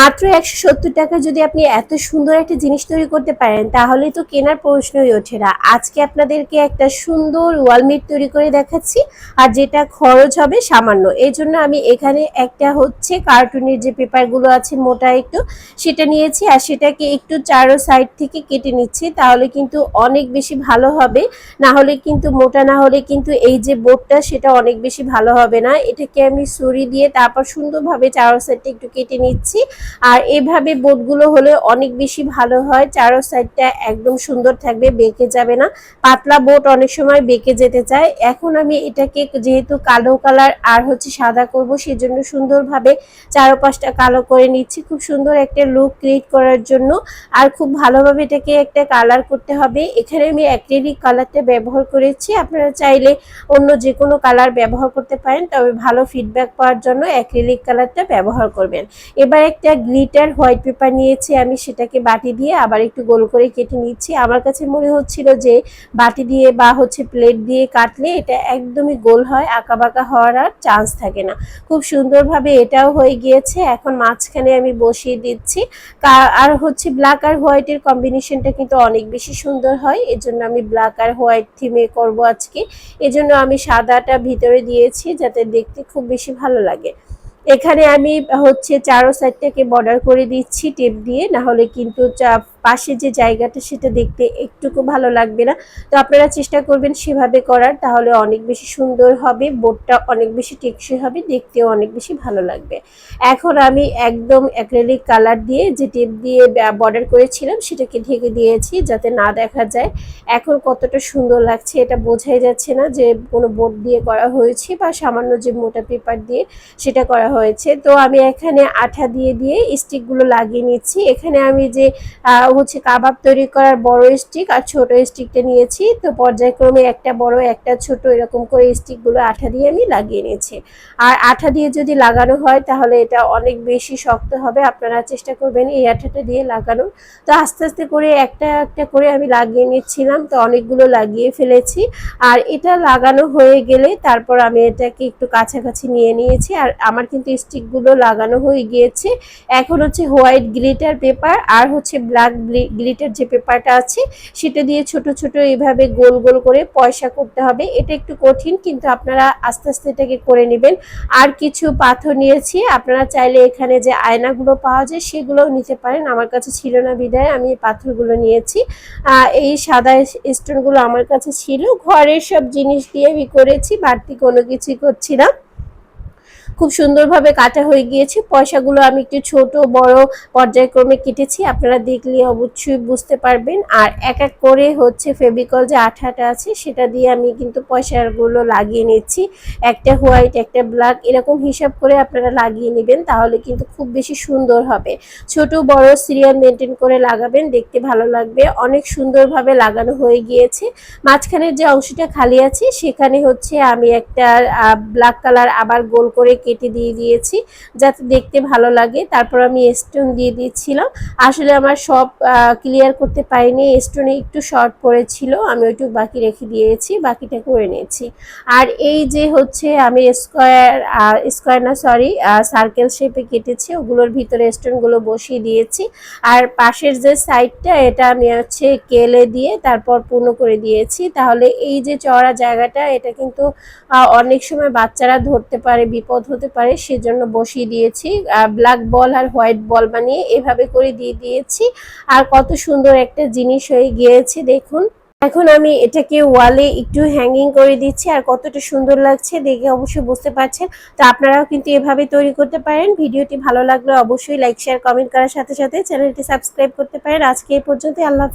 মাত্র একশো সত্তর টাকা যদি আপনি এত সুন্দর একটা জিনিস তৈরি করতে পারেন, তাহলে তো কেনার প্রশ্নই ওঠে না। আজকে আপনাদেরকে একটা সুন্দর ওয়ালমেট তৈরি করে দেখাচ্ছি, আর যেটা খরচ হবে সামান্য। এই জন্য আমি এখানে একটা হচ্ছে কার্টুনের যে পেপারগুলো আছে মোটা একটু, সেটা নিয়েছি, আর সেটাকে একটু চারো সাইড থেকে কেটে নিচ্ছি, তাহলে কিন্তু অনেক বেশি ভালো হবে। না হলে কিন্তু মোটা, না হলে কিন্তু এই যে বোর্ডটা, সেটা অনেক বেশি ভালো হবে না। এটাকে আমি ছুরি দিয়ে তারপর সুন্দরভাবে চারো সাইডটা একটু কেটে নিচ্ছি আর এভাবে বোটগুলো হলে অনেক বেশি ভালো হয়। চারো সাইডটা একদম সুন্দর থাকবে, বেঁকে যাবে না। পাতলা বোট অনেক সময় বেঁকে যেতে চায়। এখন আমি এটাকে যেহেতু কালো কালার আর হচ্ছে সাদা করব, সেজন্য সুন্দরভাবে চারো পাঁচটা কালো করে নিচ্ছি। খুব সুন্দর একটা লুক ক্রিয়েট করার জন্য। আর খুব ভালোভাবে এটাকে একটা কালার করতে হবে। এখানে আমি অ্যাক্রিলিক কালারটা ব্যবহার করেছি। আপনারা চাইলে অন্য যে কোনো কালার ব্যবহার করতে পারেন, তবে ভালো ফিডব্যাক পাওয়ার জন্য অ্যাক্রিলিক কালারটা ব্যবহার করবেন। এবার একটা গ্লিটার হোয়াইট পেপার নিয়েছি, আমি সেটাকে বাটি দিয়ে আবার একটু গোল করে কেটে নিচ্ছি। আমার কাছে মনে হচ্ছিল যে বাটি দিয়ে বা হচ্ছে প্লেট দিয়ে কাটলে এটা একদমই গোল হয় আঁকা বাঁকা হওয়ার আর চান্স থাকে না। খুব সুন্দরভাবে এটাও হয়ে গিয়েছে, এখন মাঝখানে আমি বসিয়ে দিচ্ছি। আর হচ্ছে ব্ল্যাক আর হোয়াইটের কম্বিনেশনটা কিন্তু অনেক বেশি সুন্দর হয়, এজন্য আমি ব্ল্যাক আর হোয়াইট থিমে করব আজকে। এজন্য আমি সাদাটা ভিতরে দিয়েছি, যাতে দেখতে খুব বেশি ভালো লাগে। এখানে আমি হচ্ছে চারো সাইডটাকে বর্ডার করে দিচ্ছি টেপ দিয়ে না হলে কিন্তু চা- পাশে যে জায়গাটা সেটা দেখতে একটুকু ভালো লাগবে না। তো আপনারা চেষ্টা করবেন সেভাবে করার, তাহলে অনেক বেশি সুন্দর হবে বোর্ডটা অনেক বেশি টেকসই হবে, দেখতেও অনেক বেশি ভালো লাগবে। এখন আমি একদম অ্যাক্রেলিক কালার দিয়ে যে টেপ দিয়ে বর্ডার করেছিলাম, সেটাকে ঢেকে দিয়েছি যাতে না দেখা যায়। এখন কতটা সুন্দর লাগছে, এটা বোঝাই যাচ্ছে না যে কোনো বোর্ড দিয়ে করা হয়েছে বা সামান্য যে মোটা পেপার দিয়ে সেটা করা হয়েছে। তো আমি এখানে আঠা দিয়ে দিয়ে স্টিকগুলো লাগিয়ে নিচ্ছি। এখানে আমি যে হচ্ছে কাবাব তৈরি করার বড় স্টিক আর ছোট স্টিকটা নিয়েছি। তো পর্যায়ক্রমে একটা বড়, একটা ছোট এরকম করে স্টিকগুলো আঠা দিয়ে আমি লাগিয়ে নিয়েছি। আর আঠা দিয়ে যদি লাগানো হয় তাহলে এটা অনেক বেশি শক্ত হবে, আপনারা চেষ্টা করবেন এই আঠাটা দিয়ে লাগানোর। তো আস্তে আস্তে করে একটা একটা করে আমি লাগিয়ে নিচ্ছিলাম, তো অনেকগুলো লাগিয়ে ফেলেছি। আর এটা লাগানো হয়ে গেলে তারপর আমি এটাকে একটু কাছাকাছি নিয়ে নিয়েছি। আর আমার কিন্তু স্টিকগুলো লাগানো হয়ে গিয়েছে। এখন হচ্ছে হোয়াইট গ্লিটার পেপার আর হচ্ছে ব্ল্যাক গ্লিটার যে পেপারটা আছে, সেটা দিয়ে ছোট ছোট এইভাবে গোল গোল করে পয়সা করতে হবে। এটা একটু কঠিন, কিন্তু আপনারা আস্তে আস্তে এটাকে করে নেবেন। আর কিছু পাথর নিয়েছি, আপনারা চাইলে এখানে যে আয়নাগুলো পাওয়া যায়, সেগুলোও নিতে পারেন। আমার কাছে ছিল না বিদায়, আমি পাথরগুলো নিয়েছি। এই সাদা স্টোনগুলো আমার কাছে ছিল। ঘরের সব জিনিস দিয়ে আমি করেছি, বাড়তি কোনো কিছুই করছি না। খুব সুন্দরভাবে কাটা হয়ে গিয়েছে। পয়সাগুলো আমি একটু ছোট, বড় পর্যায়ক্রমে কেটেছি। আপনারা দেখলে অবশ্যই বুঝতে পারবেন। আর এক এক করে হচ্ছে ফেভিকল যে আঠাটা আছে, সেটা দিয়ে আমি কিন্তু পয়সাগুলো লাগিয়ে নিচ্ছি। একটা হোয়াইট, একটা ব্ল্যাক, এরকম হিসাব করে আপনারা লাগিয়ে নেবেন, তাহলে কিন্তু খুব বেশি সুন্দর হবে। ছোট, বড় সিরিয়াল মেনটেন করে লাগাবেন, দেখতে ভালো লাগবে। অনেক সুন্দরভাবে লাগানো হয়ে গিয়েছে। মাঝখানের যে অংশটা খালি আছে, সেখানে হচ্ছে আমি একটা ব্ল্যাক কালার আবার গোল করে কেটে দিয়ে দিয়েছি, যাতে দেখতে ভালো লাগে। তারপর আমি স্টোন দিয়ে দিয়েছিলাম আসলে আমার সব ক্লিয়ার করতে পারিনি। স্টোনে একটু শর্ট পড়েছিল, আমি ওইটুকু বাকি রেখে দিয়েছি, বাকিটা করে নিয়েছি। আর এই যে হচ্ছে আমি স্কোয়ার স্কোয়ার না সরি সার্কেল শেপে কেটেছি, ওগুলোর ভিতরে স্টোনগুলো বসিয়ে দিয়েছি। আর পাশের যে সাইডটা এটা আমি হচ্ছে কেলে দিয়ে তারপর পূর্ণ করে দিয়েছি। তাহলে এই যে চওড়া জায়গাটা, এটা কিন্তু অনেক সময় বাচ্চারা ধরতে পারে, বিপদ হতে পারে, সেজন্য বসিয়ে দিয়েছি। ব্ল্যাক বল আর হোয়াইট বল বানিয়ে এভাবে করে দিয়ে দিয়েছি। আর কত সুন্দর একটা জিনিস হয়ে গিয়েছে, দেখুন। এখন আমি এটাকে ওয়ালে একটু হ্যাঙ্গিং করে দিচ্ছি, আর কতটা সুন্দর লাগছে দেখে অবশ্যই বুঝতে পারছেন। তো আপনারাও কিন্তু এভাবে তৈরি করতে পারেন। ভিডিওটি ভালো লাগলে অবশ্যই লাইক শেয়ার কমেন্ট করার সাথে সাথে চ্যানেলটি সাবস্ক্রাইব করতে পারেন। আজকে এই পর্যন্ত আল্লাহ।